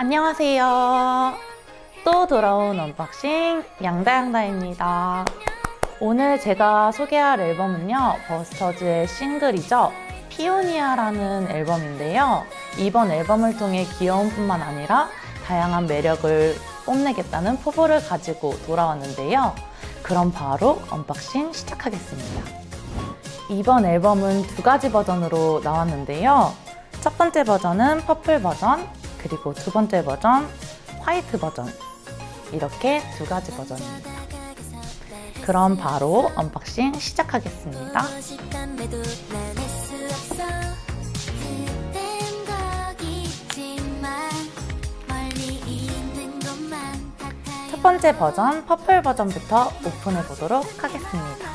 안녕하세요. 또 돌아온 언박싱 양다양다입니다. 오늘 제가 소개할 앨범은요, 버스터즈의 싱글이죠. 피오니아라는 앨범인데요. 이번 앨범을 통해 귀여움뿐만 아니라 다양한 매력을 뽐내겠다는 포부를 가지고 돌아왔는데요. 그럼 바로 언박싱 시작하겠습니다. 이번 앨범은 두 가지 버전으로 나왔는데요. 첫 번째 버전은 퍼플 버전, 그리고 두 번째 버전 화이트 버전. 이렇게 두 가지 버전입니다. 그럼 바로 언박싱 시작하겠습니다. 첫 번째 버전 퍼플 버전부터 오픈해 보도록 하겠습니다.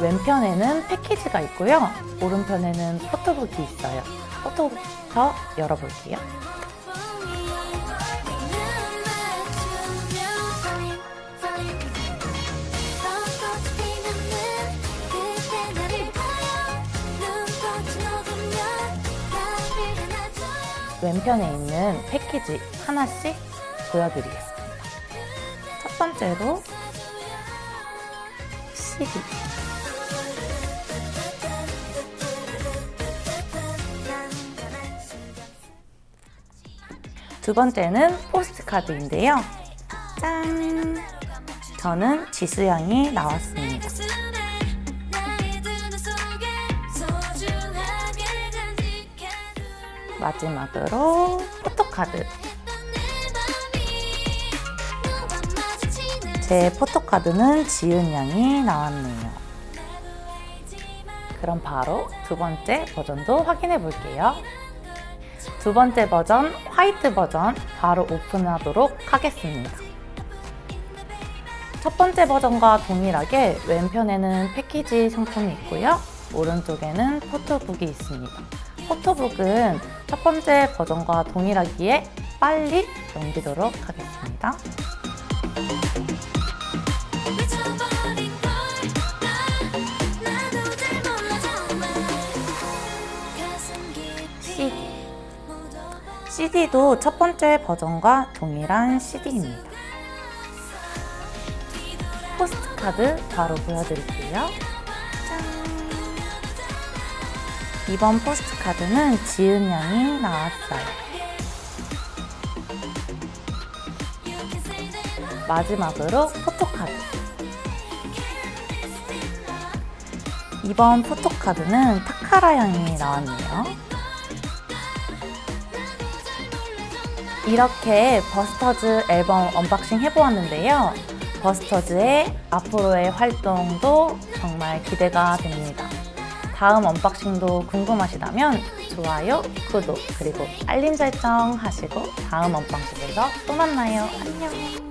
왼편에는 패키지가 있고요. 오른편에는 포토북이 있어요. 포토북부터 열어볼게요. 왼편에 있는 패키지 하나씩 보여드리겠습니다. 첫 번째로 CD. 두 번째는 포스트카드인데요. 짠! 저는 지수양이 나왔습니다. 마지막으로 포토카드. 제 포토카드는 지은 양이 나왔네요. 그럼 바로 두 번째 버전도 확인해 볼게요. 두 번째 버전, 화이트 버전, 바로 오픈하도록 하겠습니다. 첫 번째 버전과 동일하게 왼편에는 패키지 상품이 있고요. 오른쪽에는 포토북이 있습니다. 포토북은 첫 번째 버전과 동일하기에 빨리 넘기도록 하겠습니다. CD도 첫 번째 버전과 동일한 CD입니다. 포스트카드 바로 보여드릴게요. 짠! 이번 포스트카드는 지은 양이 나왔어요. 마지막으로 포토카드. 이번 포토카드는 타카라 양이 나왔네요. 이렇게 버스터즈 앨범 언박싱 해보았는데요. 버스터즈의 앞으로의 활동도 정말 기대가 됩니다. 다음 언박싱도 궁금하시다면 좋아요, 구독, 그리고 알림 설정 하시고 다음 언박싱에서 또 만나요. 안녕!